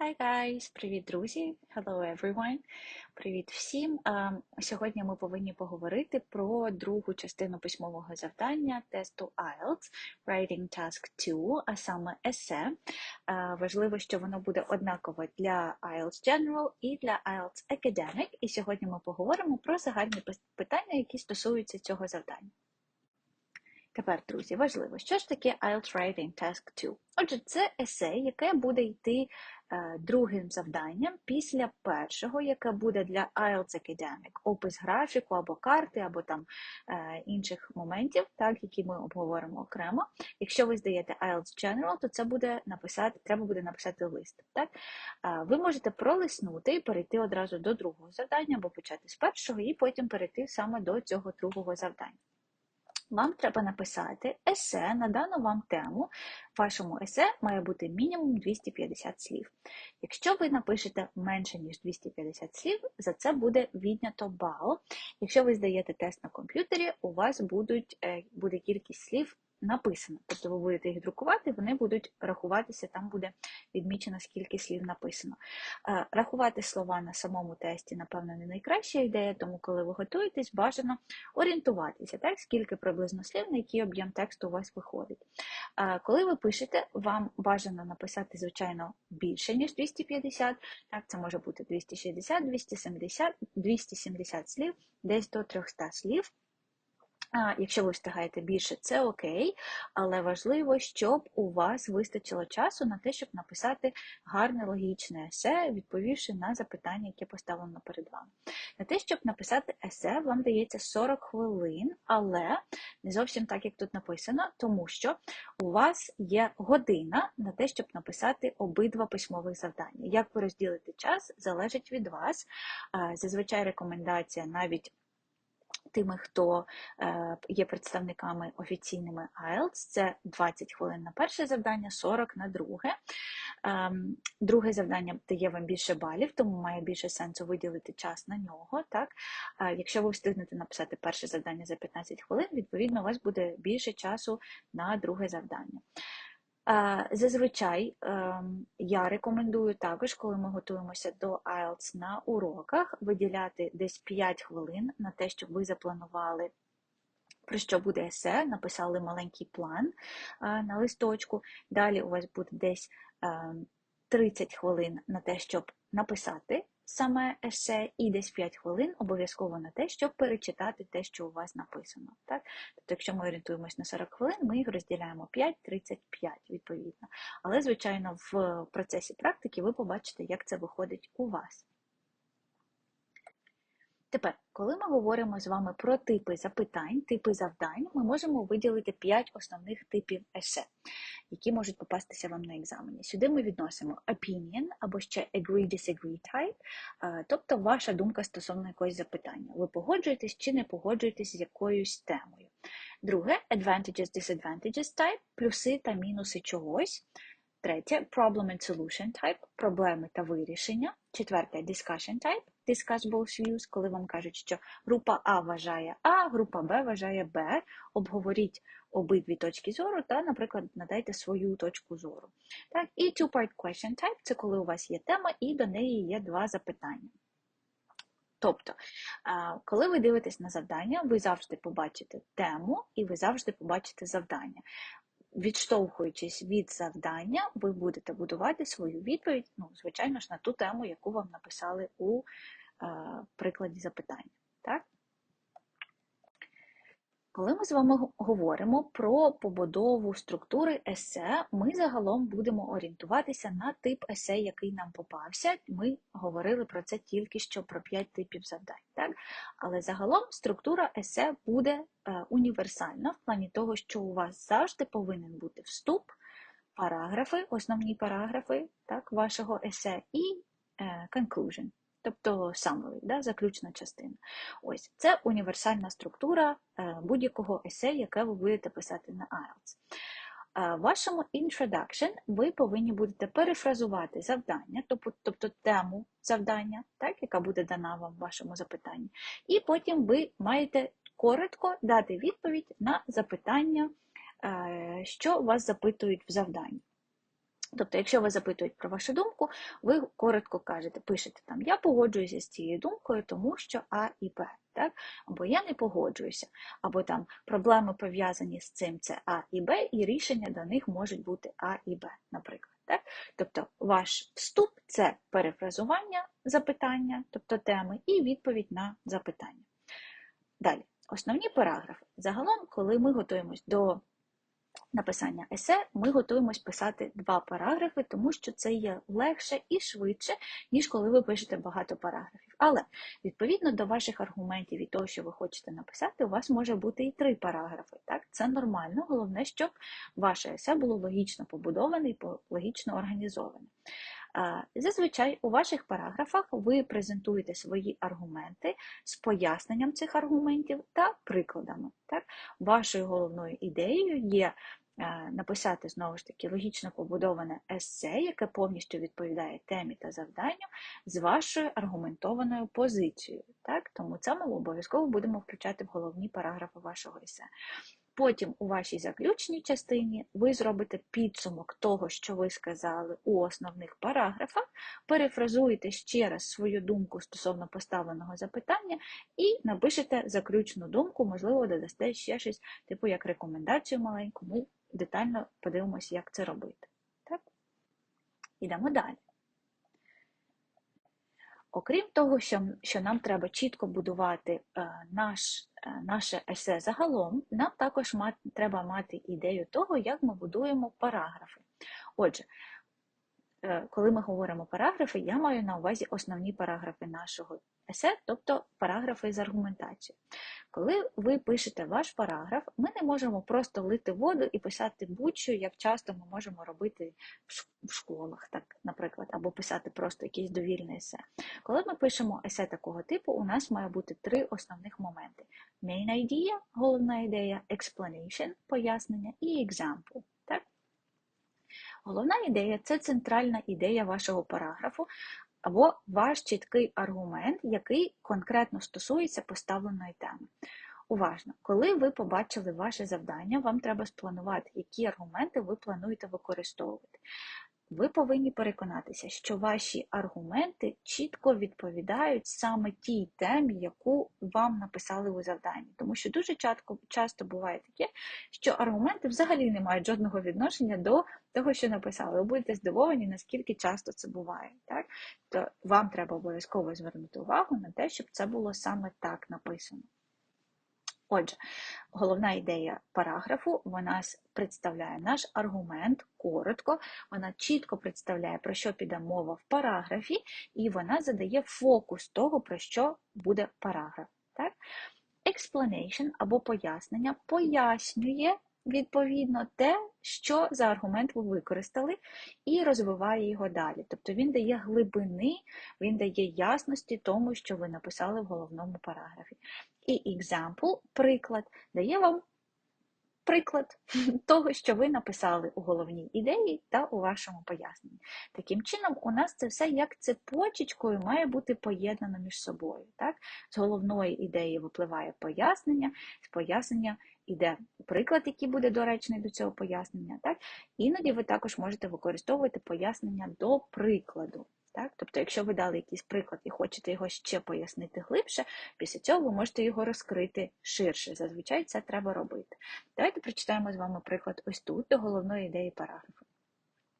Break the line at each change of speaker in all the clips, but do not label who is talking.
Hi guys! Привіт, друзі! Hello everyone! Привіт всім! Сьогодні ми повинні поговорити про другу частину письмового завдання тесту IELTS Writing Task 2, а саме есе. Важливо, що воно буде однакове для IELTS General і для IELTS Academic. І сьогодні ми поговоримо про загальні питання, які стосуються цього завдання. Тепер, друзі, важливо, що ж таке IELTS Writing Task 2? Отже, це есе, яке буде йти е, другим завданням після першого, яке буде для IELTS Academic, опис графіку або карти, або там е, інших моментів, так, які ми обговоримо окремо. Якщо ви здаєте IELTS General, то це буде написати, треба буде написати лист. Так? Е, ви можете пролиснути і перейти одразу до другого завдання, або почати з першого, і потім перейти саме до цього другого завдання вам треба написати есе на дану вам тему. В вашому есе має бути мінімум 250 слів. Якщо ви напишете менше, ніж 250 слів, за це буде віднято бал. Якщо ви здаєте тест на комп'ютері, у вас будуть, е, буде кількість слів написано. Тобто ви будете їх друкувати, вони будуть рахуватися, там буде відмічено, скільки слів написано. Е, Рахувати слова на самому тесті, напевно, не найкраща ідея, тому коли ви готуєтесь, бажано орієнтуватися, так, скільки приблизно слів, на який об'єм тексту у вас виходить. Коли ви пишете, вам бажано написати, звичайно, більше, ніж 250, так, це може бути 260, 270, 270 слів, десь до 300 слів. Якщо ви встигаєте більше, це окей, але важливо, щоб у вас вистачило часу на те, щоб написати гарне логічне есе, відповівши на запитання, яке поставлено перед вами. На те, щоб написати есе, вам дається 40 хвилин, але не зовсім так, як тут написано, тому що у вас є година на те, щоб написати обидва письмових завдання. Як ви розділите час, залежить від вас. Зазвичай рекомендація навіть тими, хто е, є представниками офіційними IELTS, це 20 хвилин на перше завдання, 40 на друге. Ем, Друге завдання дає вам більше балів, тому має більше сенсу виділити час на нього. Так? Е, Якщо ви встигнете написати перше завдання за 15 хвилин, відповідно, у вас буде більше часу на друге завдання. Зазвичай ем, я рекомендую також, коли ми готуємося до IELTS на уроках, виділяти десь 5 хвилин на те, щоб ви запланували. Про що буде есе, написали маленький план е, на листочку. Далі у вас буде десь е, 30 хвилин на те, щоб написати саме есе, і десь 5 хвилин обов'язково на те, щоб перечитати те, що у вас написано. Так? Тобто, якщо ми орієнтуємось на 40 хвилин, ми їх розділяємо 5-35 відповідно. Але, звичайно, в процесі практики ви побачите, як це виходить у вас. Тепер, коли ми говоримо з вами про типи запитань, типи завдань, ми можемо виділити 5 основних типів есе, які можуть попастися вам на екзамені. Сюди ми відносимо opinion або ще agree-disagree type, е, тобто ваша думка стосовно якогось запитання. Ви погоджуєтесь чи не погоджуєтесь з якоюсь темою. Друге advantages, disadvantages type, плюси та мінуси чогось. Третє problem and solution type, проблеми та вирішення. Четверте discussion type, discuss both views, коли вам кажуть, що група А вважає А, група Б вважає Б. Обговоріть обидві точки зору та, наприклад, надайте свою точку зору. Так, І two-part question type це коли у вас є тема і до неї є два запитання. Тобто, коли ви дивитесь на завдання, ви завжди побачите тему і ви завжди побачите завдання. Відштовхуючись від завдання, ви будете будувати свою відповідь, ну, звичайно ж, на ту тему, яку вам написали у е, прикладі запитання. Так? Коли ми з вами говоримо про побудову структури есе, ми загалом будемо орієнтуватися на тип есе, який нам попався. Ми говорили про це тільки що про 5 типів завдань. Так? Але загалом структура есе буде е, універсальна в плані того, що у вас завжди повинен бути вступ, параграфи, основні параграфи так, вашого есе і е, conclusion тобто summary, да, заключна частина. Ось це універсальна структура е, будь-якого есе, яке ви будете писати на IELTS. В вашому introduction ви повинні будете перефразувати завдання, тобто, тобто тему завдання, так, яка буде дана вам в вашому запитанні. І потім ви маєте коротко дати відповідь на запитання, е, що вас запитують в завданні. Тобто, якщо ви запитують про вашу думку, ви коротко кажете, пишете там Я погоджуюся з цією думкою, тому що А і Б. Так? Або я не погоджуюся, або там проблеми пов'язані з цим це А і Б, і рішення до них можуть бути А і Б, наприклад. Так? Тобто ваш вступ це перефразування запитання, тобто теми, і відповідь на запитання. Далі, основні параграфи. Загалом, коли ми готуємось до написання есе, ми готуємось писати два параграфи, тому що це є легше і швидше, ніж коли ви пишете багато параграфів. Але відповідно до ваших аргументів і того, що ви хочете написати, у вас може бути і три параграфи. Так? Це нормально, головне, щоб ваше есе було логічно побудоване і логічно організоване. Зазвичай у ваших параграфах ви презентуєте свої аргументи з поясненням цих аргументів та прикладами. Так? Вашою головною ідеєю є е, написати знову ж таки логічно побудоване есе, яке повністю відповідає темі та завданню з вашою аргументованою позицією. Так? Тому це ми обов'язково будемо включати в головні параграфи вашого есе. Потім у вашій заключній частині ви зробите підсумок того, що ви сказали у основних параграфах, перефразуєте ще раз свою думку стосовно поставленого запитання і напишете заключну думку, можливо, додасте ще щось, типу як рекомендацію маленьку, ми детально подивимося, як це робити. Так? Ідемо далі. Окрім того, що що нам треба чітко будувати е, наш, е, наше есе загалом, нам також мати, треба мати ідею того, як ми будуємо параграфи. Отже, е, коли ми говоримо параграфи, я маю на увазі основні параграфи нашого есе, тобто параграфи з аргументацією. Коли ви пишете ваш параграф, ми не можемо просто лити воду і писати будь-що, як часто ми можемо робити в школах, так, наприклад, або писати просто якісь довільне есе. Коли ми пишемо есе такого типу, у нас має бути три основних моменти: main idea, головна ідея, explanation, пояснення і example. Так? Головна ідея це центральна ідея вашого параграфу, або ваш чіткий аргумент, який конкретно стосується поставленої теми. Уважно, коли ви побачили ваше завдання, вам треба спланувати, які аргументи ви плануєте використовувати ви повинні переконатися, що ваші аргументи чітко відповідають саме тій темі, яку вам написали у завданні. Тому що дуже часто, часто буває таке, що аргументи взагалі не мають жодного відношення до того, що написали. Ви будете здивовані, наскільки часто це буває. Так? То вам треба обов'язково звернути увагу на те, щоб це було саме так написано. Отже, головна ідея параграфу вона представляє наш аргумент коротко, вона чітко представляє, про що піде мова в параграфі, і вона задає фокус того, про що буде параграф. Так? Explanation або пояснення пояснює відповідно те, що за аргумент ви використали, і розвиває його далі. Тобто він дає глибини, він дає ясності тому, що ви написали в головному параграфі. І example, приклад, дає вам приклад того, що ви написали у головній ідеї та у вашому поясненні. Таким чином, у нас це все як цепочечкою має бути поєднано між собою. Так? З головної ідеї випливає пояснення, з пояснення іде приклад, який буде доречний до цього пояснення. Так? Іноді ви також можете використовувати пояснення до прикладу. Так? Тобто, якщо ви дали якийсь приклад і хочете його ще пояснити глибше, після цього ви можете його розкрити ширше. Зазвичай це треба робити. Давайте прочитаємо з вами приклад ось тут до головної ідеї параграфу.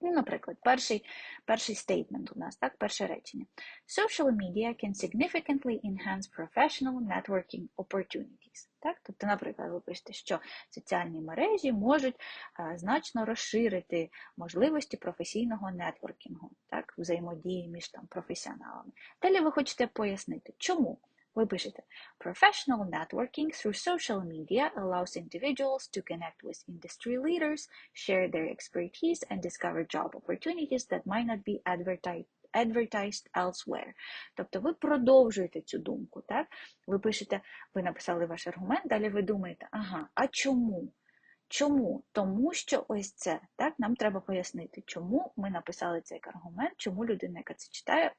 Ну, Наприклад, перший перший стейтмент у нас, так, перше речення. Social media can significantly enhance professional networking opportunities. Так? Тобто, наприклад, ви пишете, що соціальні мережі можуть а, значно розширити можливості професійного нетворкінгу, так, взаємодії між там, професіоналами. Далі ви хочете пояснити, чому. Ви пишете Professional networking through social media allows individuals to connect with industry leaders, share their expertise, and discover job opportunities that might not be advertised advertised elsewhere. Тобто ви продовжуєте цю думку. так? Ви пишете, ви написали ваш аргумент, далі ви думаєте, ага, а чому? Чому? Тому що ось це. так? Нам треба пояснити, чому ми написали цей аргумент, чому людина, яка це читає,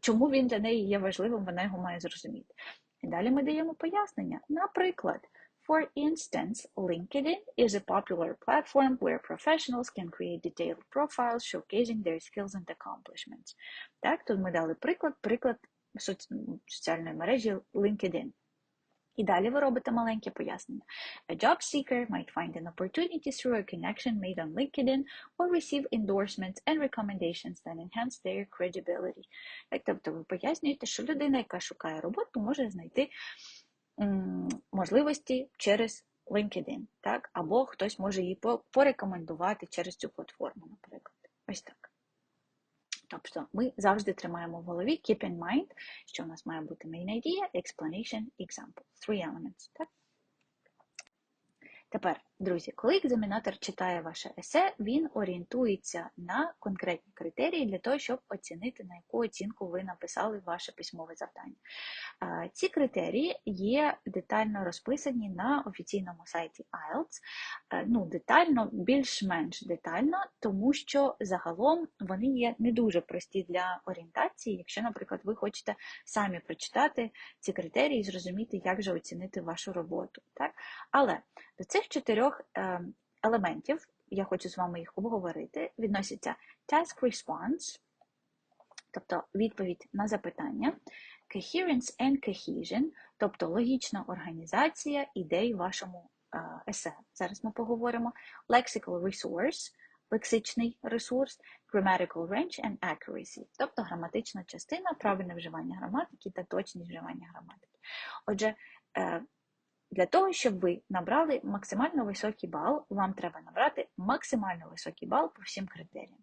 чому він для неї є важливим, вона його має зрозуміти. І далі ми даємо пояснення. Наприклад, For instance, LinkedIn is a popular platform where professionals can create detailed profiles showcasing their skills and accomplishments. Так, тут ми дали приклад, приклад соці- соціальної мережі LinkedIn. І далі ви робите маленьке пояснення. A job seeker might find an opportunity through a connection made on LinkedIn or receive endorsements and recommendations that enhance their credibility. Так, тобто ви пояснюєте, що людина, яка шукає роботу, може знайти можливості через LinkedIn, так? або хтось може її порекомендувати через цю платформу, наприклад. Ось так. Тобто ми завжди тримаємо в голові keep in mind, що у нас має бути main idea, explanation, example. Three elements. Так? Тепер, друзі, коли екзаменатор читає ваше есе, він орієнтується на конкретні критерії для того, щоб оцінити, на яку оцінку ви написали ваше письмове завдання. Ці критерії є детально розписані на офіційному сайті IELTS. Ну, детально, більш-менш детально, тому що загалом вони є не дуже прості для орієнтації, якщо, наприклад, ви хочете самі прочитати ці критерії і зрозуміти, як же оцінити вашу роботу. Так? Але до цих чотирьох е, елементів, я хочу з вами їх обговорити, відносяться task response, тобто відповідь на запитання, coherence and cohesion, тобто логічна організація ідей вашому е, есе. Зараз ми поговоримо. Lexical resource, лексичний ресурс, grammatical range and accuracy, тобто граматична частина, правильне вживання граматики та точність вживання граматики. Отже, е, для того, щоб ви набрали максимально високий бал, вам треба набрати максимально високий бал по всім критеріям.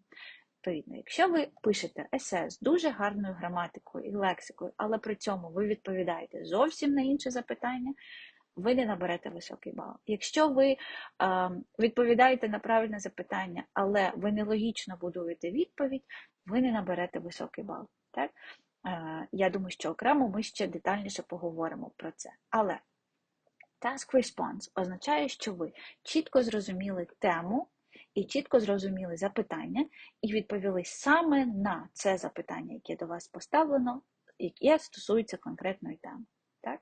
Відповідно, якщо ви пишете есе з дуже гарною граматикою і лексикою, але при цьому ви відповідаєте зовсім на інше запитання, ви не наберете високий бал. Якщо ви е, відповідаєте на правильне запитання, але ви нелогічно будуєте відповідь, ви не наберете високий бал. Так? Е, я думаю, що окремо ми ще детальніше поговоримо про це. Але Task response означає, що ви чітко зрозуміли тему і чітко зрозуміли запитання, і відповіли саме на це запитання, яке до вас поставлено, яке стосується конкретної теми. Так?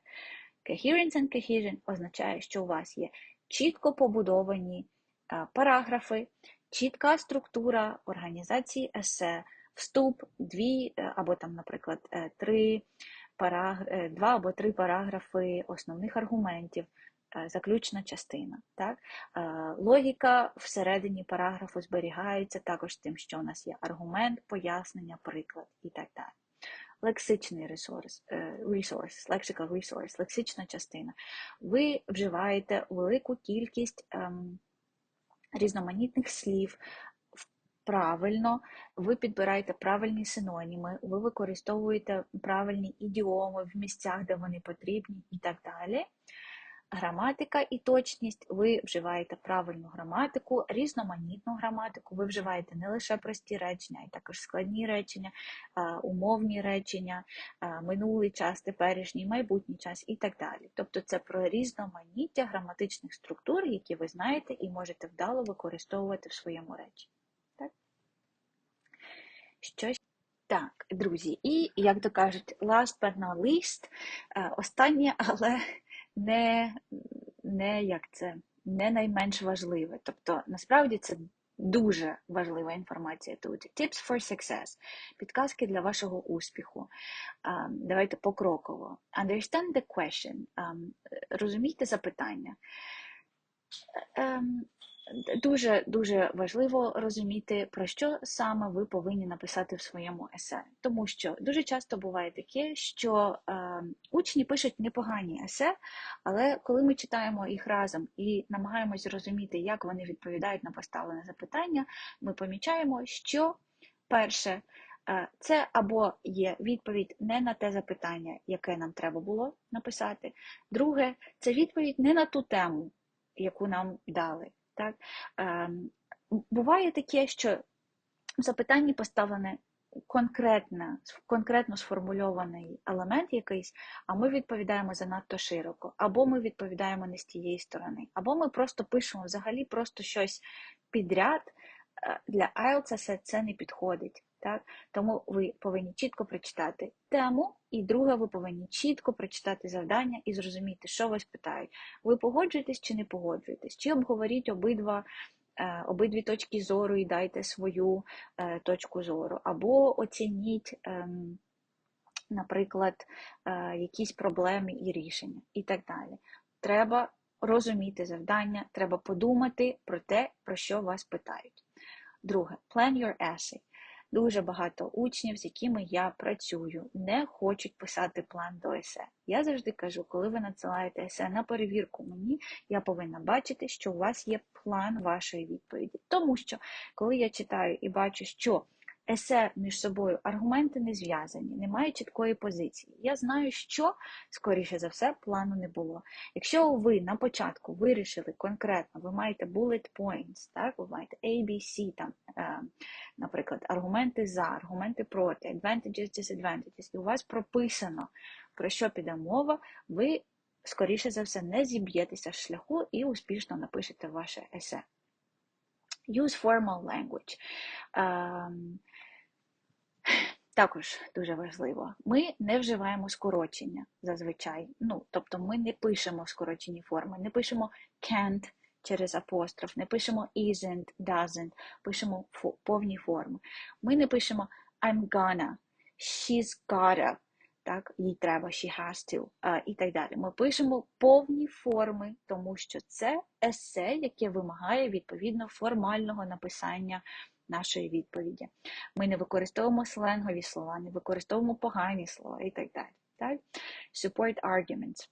Coherence and cohesion означає, що у вас є чітко побудовані а, параграфи, чітка структура організації есе, вступ, дві е, або там, наприклад, е, три параг... е, два або три параграфи основних аргументів, е, заключна частина. Так? Е, Логіка всередині параграфу зберігається також тим, що у нас є аргумент, пояснення, приклад і так далі. Лексичний ресурс, resource, lexical resource, лексична частина. Ви вживаєте велику кількість ем, різноманітних слів правильно, ви підбираєте правильні синоніми, ви використовуєте правильні ідіоми в місцях, де вони потрібні, і так далі. Граматика і точність, ви вживаєте правильну граматику, різноманітну граматику, ви вживаєте не лише прості речення, а й також складні речення, умовні речення, минулий час, теперішній, майбутній час і так далі. Тобто це про різноманіття граматичних структур, які ви знаєте і можете вдало використовувати в своєму речі. Щось так, друзі, і як то кажуть, last but not least, е, останнє, але не, не як це, не найменш важливе. Тобто, насправді це дуже важлива інформація тут. Tips for success. Підказки для вашого успіху. Ем, Давайте покроково. Understand the question. Ем, Розумійте запитання. Дуже дуже важливо розуміти, про що саме ви повинні написати в своєму есе. Тому що дуже часто буває таке, що е, учні пишуть непогані есе, але коли ми читаємо їх разом і намагаємось зрозуміти, як вони відповідають на поставлене запитання, ми помічаємо, що перше. е, Це або є відповідь не на те запитання, яке нам треба було написати. Друге, це відповідь не на ту тему, яку нам дали. Так? Ем, Буває таке, що в запитанні поставлене конкретно, конкретно сформульований елемент якийсь, а ми відповідаємо занадто широко, або ми відповідаємо не з тієї сторони, або ми просто пишемо взагалі просто щось підряд. Е, Для IELTS це не підходить. Так? Тому ви повинні чітко прочитати тему, і друге, ви повинні чітко прочитати завдання і зрозуміти, що вас питають. Ви погоджуєтесь чи не погоджуєтесь, чи обговоріть обидва. е, Обидві точки зору і дайте свою е, точку зору, або оцініть, ем, наприклад, е, якісь проблеми і рішення, і так далі. Треба розуміти завдання, треба подумати про те, про що вас питають. Друге, plan your essay. Дуже багато учнів, з якими я працюю, не хочуть писати план до есе. Я завжди кажу, коли ви надсилаєте есе на перевірку мені, я повинна бачити, що у вас є план вашої відповіді. Тому що, коли я читаю і бачу, що есе між собою аргументи не зв'язані, немає чіткої позиції. Я знаю, що, скоріше за все, плану не було. Якщо ви на початку вирішили конкретно, ви маєте bullet points, так, ви маєте A, B, C, там, е, наприклад, аргументи за, аргументи проти, advantages, disadvantages, і у вас прописано, про що піде мова, ви, скоріше за все, не зіб'єтеся з шляху і успішно напишете ваше есе. Use formal language. Ем, також дуже важливо. Ми не вживаємо скорочення зазвичай. Ну, тобто ми не пишемо скорочені форми, не пишемо can't через апостроф, не пишемо isn't, doesn't, пишемо повні форми. Ми не пишемо I'm gonna, she's gotta, так, їй треба, she has to, а, і так далі. Ми пишемо повні форми, тому що це есе, яке вимагає відповідно формального написання нашої відповіді. Ми не використовуємо сленгові слова, не використовуємо погані слова і так далі. Так? Support arguments.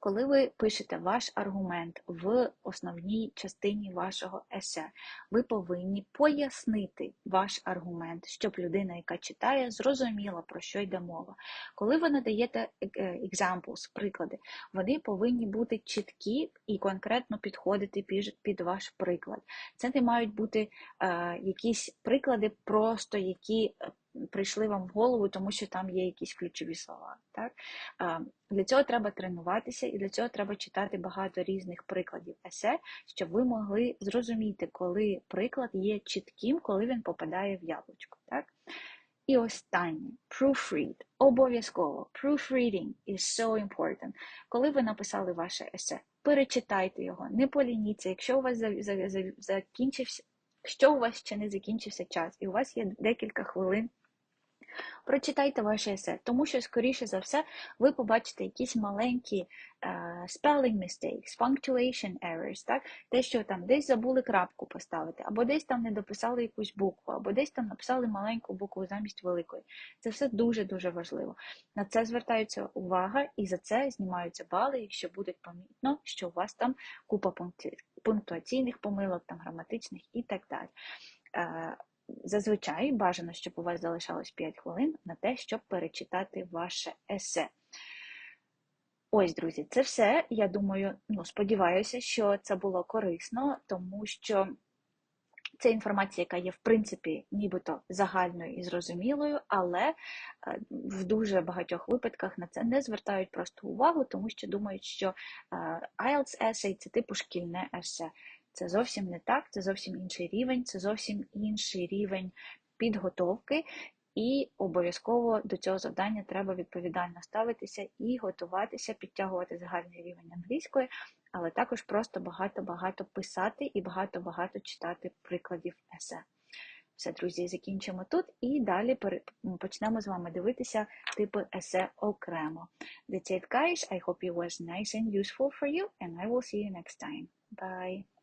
Коли ви пишете ваш аргумент в основній частині вашого есе, ви повинні пояснити ваш аргумент, щоб людина, яка читає, зрозуміла, про що йде мова. Коли ви надаєте е, examples, приклади, вони повинні бути чіткі і конкретно підходити під, ваш приклад. Це не мають бути е, якісь приклади, просто які е, прийшли вам в голову, тому що там є якісь ключові слова. Так? Для цього треба тренуватися, і для цього треба читати багато різних прикладів есе, щоб ви могли зрозуміти, коли приклад є чітким, коли він попадає в яблучко. Так? І останнє proofread. Обов'язково. Proofreading is so important. Коли ви написали ваше есе, перечитайте його, не полініться. Якщо у вас за- за- за- закінчився, що у вас ще не закінчився час, і у вас є декілька хвилин Прочитайте ваше есе, тому що, скоріше за все, ви побачите якісь маленькі е, spelling mistakes, punctuation errors, так? те, що там десь забули крапку поставити, або десь там не дописали якусь букву, або десь там написали маленьку букву замість великої. Це все дуже-дуже важливо. На це звертається увага, і за це знімаються бали, якщо буде помітно, що у вас там купа пунктуаційних помилок, там граматичних і так далі. Зазвичай бажано, щоб у вас залишалось 5 хвилин на те, щоб перечитати ваше есе. Ось, друзі, це все. Я думаю, ну, сподіваюся, що це було корисно, тому що це інформація, яка є, в принципі, нібито загальною і зрозумілою, але е, в дуже багатьох випадках на це не звертають просто увагу, тому що думають, що е, IELTS essay – це типу шкільне есе. Це зовсім не так, це зовсім інший рівень, це зовсім інший рівень підготовки, і обов'язково до цього завдання треба відповідально ставитися і готуватися, підтягувати загальний рівень англійської, але також просто багато-багато писати і багато-багато читати прикладів есе. Все, друзі, закінчимо тут і далі почнемо з вами дивитися типи есе окремо. That's it, guys. I hope it was nice and useful for you, and I will see you next time. Bye.